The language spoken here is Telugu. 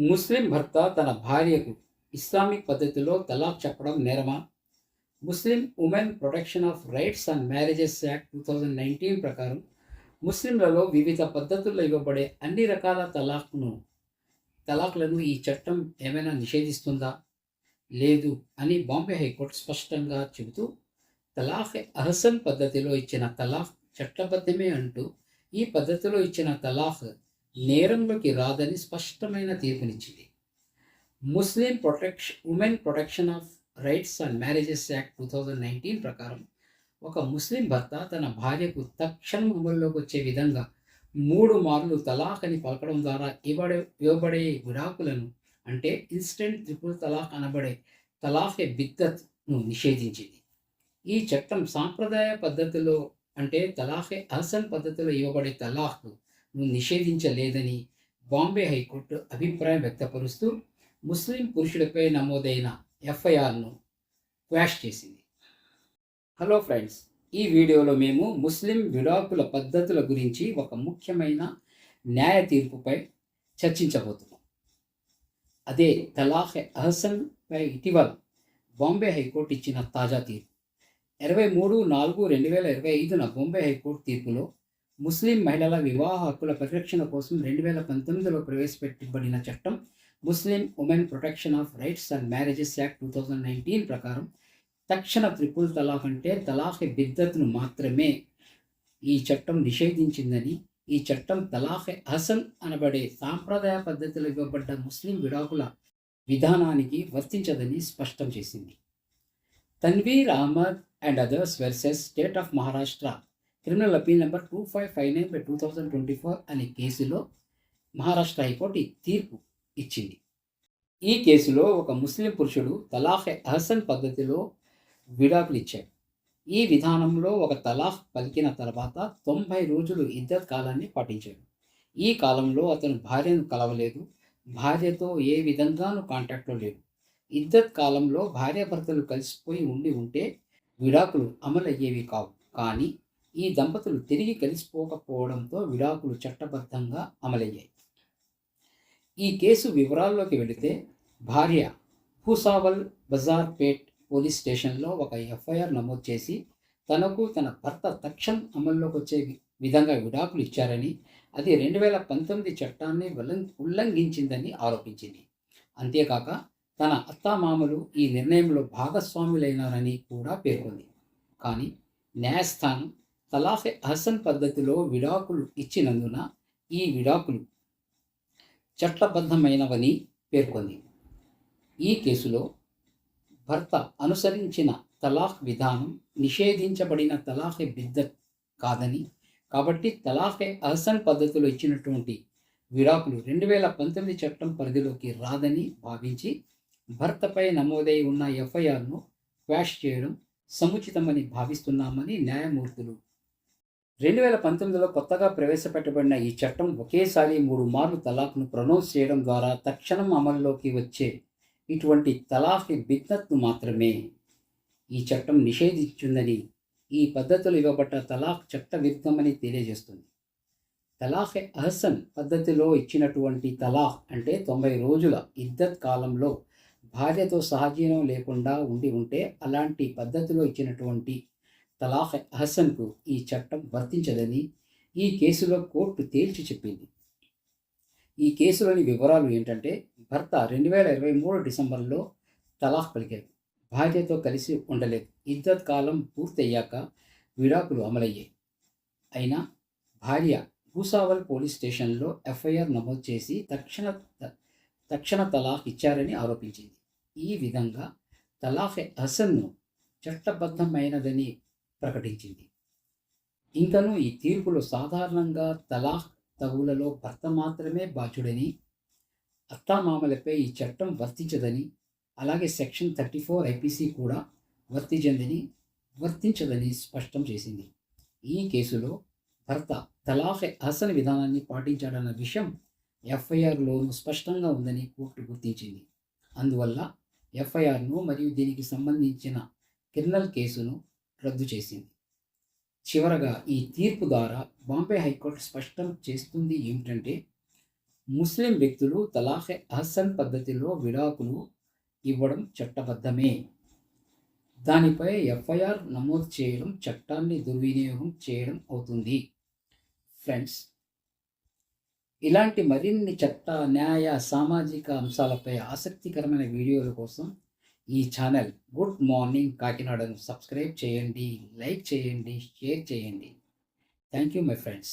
ముస్లిం భర్త తన భార్యకు ఇస్లామిక్ పద్ధతిలో తలాక్ చెప్పడం నేరమా? Muslim women protection of rights and marriages act two thousand nineteen ప్రకారం ముస్లింలలో వివిధ పద్ధతుల్లో ఇవ్వబడే అన్ని రకాల తలాక్ను తలాక్లను ఈ చట్టం ఏమైనా నిషేధిస్తుందా? లేదు అని బాంబే హైకోర్టు స్పష్టంగా చెబుతూ తలాక్ అహసన్ పద్ధతిలో ఇచ్చిన తలాక్ చట్టబద్ధమే అంటూ ఈ పద్ధతిలో ఇచ్చిన తలాఖ్ నేరంలోకి రాదని స్పష్టమైన తీర్పునిచ్చింది. Muslim protection women protection of rights and marriages act two thousand nineteen ప్రకారం ఒక ముస్లిం భర్త తన భార్యకు తక్షణం అమల్లోకి వచ్చే విధంగా మూడు మార్లు తలాక్ అని పలకడం ద్వారా ఇవ్వడే ఇవ్వబడే విడాకులను అంటే ఇన్స్టెంట్ త్రిపుల్ తలాక్ అనబడే తలాఫే బిద్దత్ను నిషేధించింది. ఈ చట్టం సాంప్రదాయ పద్ధతిలో అంటే తలాఖే అహసన్ పద్ధతిలో ఇవ్వబడే తలాఖ్ నిషేధించలేదని బాంబే హైకోర్టు అభిప్రాయం వ్యక్తపరుస్తూ ముస్లిం పురుషులపై నమోదైన ఎఫ్ఐఆర్ను క్వాష్ చేసింది. హలో ఫ్రెండ్స్ ఈ వీడియోలో మేము ముస్లిం విడాకుల పద్ధతుల గురించి ఒక ముఖ్యమైన న్యాయ తీర్పుపై చర్చించబోతున్నాం. అదే తలాహ్ అహసన్ పై ఇటీవల బాంబే హైకోర్టు ఇచ్చిన తాజా తీర్పు. ఇరవై మూడు నాలుగు రెండు వేల ఇరవై ఐదున బాంబే హైకోర్టు తీర్పులో ముస్లిం మహిళల వివాహ హక్కుల పరిరక్షణ కోసం రెండు వేల పంతొమ్మిదిలో ప్రవేశపెట్టబడిన చట్టం Muslim women protection of rights and marriages act two thousand nineteen ప్రకారం తక్షణ త్రిపుల్ తలాక్ అంటే తలాఖ్ బిద్దత్ను మాత్రమే ఈ చట్టం నిషేధించిందని ఈ చట్టం తలాఖ్ హసన్ అనబడే సాంప్రదాయ పద్ధతిలో ఇవ్వబడ్డ ముస్లిం విడాకుల విధానానికి వర్తించదని స్పష్టం చేసింది. Tanveer Ahmed and others versus state of Maharashtra criminal appeal number two five five nine by two thousand twenty four అనే కేసులో మహారాష్ట్ర హైకోర్టు ఈ తీర్పు ఇచ్చింది. ఈ కేసులో ఒక ముస్లిం పురుషుడు తలాఖ్ అహసన్ పద్ధతిలో విడాకులు ఇచ్చాడు. ఈ విధానంలో ఒక తలాఖ్ పలికిన తర్వాత తొంభై రోజులు ఇద్దరు కాలాన్ని పాటించాడు. ఈ కాలంలో అతను భార్యను కలవలేదు. భార్యతో ఏ విధంగానూ కాంటాక్ట్లో లేడు. ఇద్దత్ కాలంలో భార్యాభర్తలు కలిసిపోయి ఉండి ఉంటే విడాకులు అమలయ్యేవి కావు. కానీ ఈ దంపతులు తిరిగి కలిసిపోకపోవడంతో విడాకులు చట్టబద్ధంగా అమలయ్యాయి. ఈ కేసు వివరాల్లోకి వెళితే భార్య భూసావల్ బజార్పేట్ పోలీస్ స్టేషన్లో ఒక ఎఫ్ఐఆర్ నమోదు చేసి తనకు తన భర్త తక్షణం అమల్లోకి వచ్చే విధంగా విడాకులు ఇచ్చారని అది రెండు వేల పంతొమ్మిది చట్టాన్ని ఉల్లంఘించిందని ఆరోపించింది. అంతేకాక తన అత్తామామలు ఈ నిర్ణయంలో భాగస్వాములైనారని కూడా పేర్కొంది. కానీ న్యాయస్థానం తలాఫే అహసన్ పద్ధతిలో విడాకులు ఇచ్చినందున ఈ విడాకులు చట్టబద్ధమైనవని పేర్కొంది. ఈ కేసులో భర్త అనుసరించిన తలాఖ్ విధానం నిషేధించబడిన తలాఖె బిద్దత్ కాదని కాబట్టి తలాఖే అహసన్ పద్ధతిలో ఇచ్చినటువంటి విడాకులు రెండు వేల పంతొమ్మిది చట్టం పరిధిలోకి రాదని భావించి భర్తపై నమోదై ఉన్న ఎఫ్ఐఆర్ను క్వాష్ చేయడం సముచితమని భావిస్తున్నామని న్యాయమూర్తులు రెండు వేల పంతొమ్మిదిలో కొత్తగా ప్రవేశపెట్టబడిన ఈ చట్టం ఒకేసారి మూడు మార్లు తలాక్ను ప్రొనౌన్స్ చేయడం ద్వారా తక్షణం అమల్లోకి వచ్చే ఇటువంటి తలాఖ్ బిద్నత్ను మాత్రమే ఈ చట్టం నిషేధించిందని ఈ పద్ధతులు ఇవ్వబడ్డ తలాఖ్ చట్ట విరుద్ధమని తెలియజేస్తుంది. తలాఖ్ అహసన్ పద్ధతిలో ఇచ్చినటువంటి తలాఖ్ అంటే తొంభై రోజుల ఇద్దత్ కాలంలో భార్యతో సహజీవనం లేకుండా ఉండి ఉంటే అలాంటి పద్ధతిలో ఇచ్చినటువంటి తలాఖ్ అహసన్కు ఈ చట్టం వర్తించదని ఈ కేసులో కోర్టు తేల్చి చెప్పింది. ఈ కేసులోని వివరాలు ఏంటంటే భర్త రెండు వేల ఇరవై మూడు డిసెంబర్లో తలాఖ్ పలికారు భార్యతో కలిసి ఉండలేదు. ఇద్దత్ కాలం పూర్తయ్యాక విడాకులు అమలయ్యాయి. అయినా భార్య భూసావల్ పోలీస్ స్టేషన్లో ఎఫ్ఐఆర్ నమోదు చేసి తక్షణ తక్షణ తలాఖ్ ఇచ్చారని ఆరోపించింది. ఈ విధంగా తలాఖ్ హసన్ను చట్టబద్ధమైనదని ప్రకటించింది. ఇంకను ఈ తీర్పులో సాధారణంగా తలాఖ్ తగులలో భర్త మాత్రమే బాధ్యుడని అత్తామామలపై ఈ చట్టం వర్తించదని అలాగే సెక్షన్ థర్టీ ఫోర్ ఐపీసీ కూడా వర్తించదని వర్తించదని స్పష్టం చేసింది. ఈ కేసులో భర్త తలాఖ్ హసన్ విధానాన్ని పాటించాడన్న విషయం ఎఫ్ఐఆర్లోనూ స్పష్టంగా ఉందని కోర్టు గుర్తించింది. అందువల్ల ఎఫ్ఐఆర్ను మరియు దీనికి సంబంధించిన క్రిమినల్ కేసును రద్దు చేసింది. చివరగా ఈ తీర్పు ద్వారా బాంబే హైకోర్టు స్పష్టం చేస్తుంది ఏమిటంటే ముస్లిం వ్యక్తులు తలాఖ్ అహసన్ పద్ధతిలో విడాకులు ఇవ్వడం చట్టబద్ధమే. దానిపై ఎఫ్ఐఆర్ నమోదు చేయడం చట్టాన్ని దుర్వినియోగం చేయడం అవుతుంది. ఫ్రెండ్స్ ఇలాంటి మరిన్ని చట్ట న్యాయ సామాజిక అంశాలపై ఆసక్తికరమైన వీడియోల కోసం ఈ ఛానల్. Good morning. కాకినాడను సబ్స్క్రైబ్ చేయండి లైక్ చేయండి షేర్ చేయండి. Thank you my friends.